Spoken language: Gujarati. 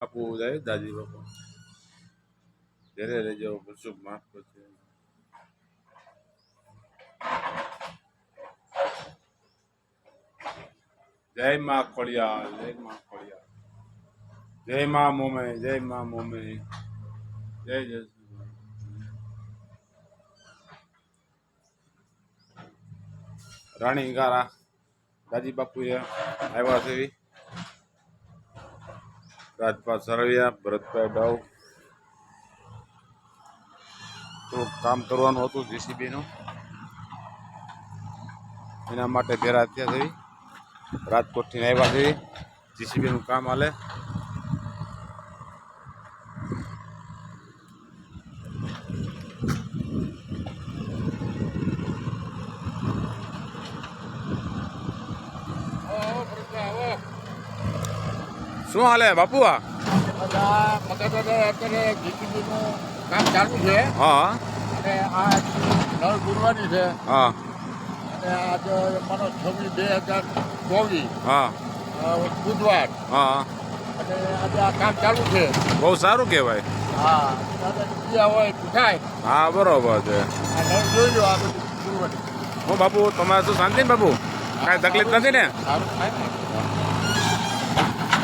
બાપુ જાય, દાદી બાપા. ઘરે રહેજો કશું માફ કરશે જય માં ખોડિયા જય માં ખોડિયા જય માં મોમે, જય માં મોમે. જય જય રાણી ગારા, દાદી બાપુએ આવ્યા છે. રાજપા સરવૈયા, ભરતભાઈ ડાવ થોડુંક કામ કરવાનું હતું જીસીબીનું. એના માટે ભેરા થયા થઈ રાજકોટથી આવ્યા છે. જીસીબીનું કામ હાલે. શું હાલે બાપુ આ? કામ ચાલુ છે હા. અને આ નળ પૂરવાની છે હા. અને આજે મારો છવ્વીસ બે હજાર ચોવીસ હા. બુધવાર હા. અને આજે આ કામ ચાલુ છે બહુ સારું કહેવાય. હા હોય થાય હા બરોબર છે. આ નળ જોઈ લો આ બધું પૂરવાની હું બાપુ તમારે શું શાંતિ ને બાપુ? કાંઈ તકલીફ નથી ને? સારું થાય ને.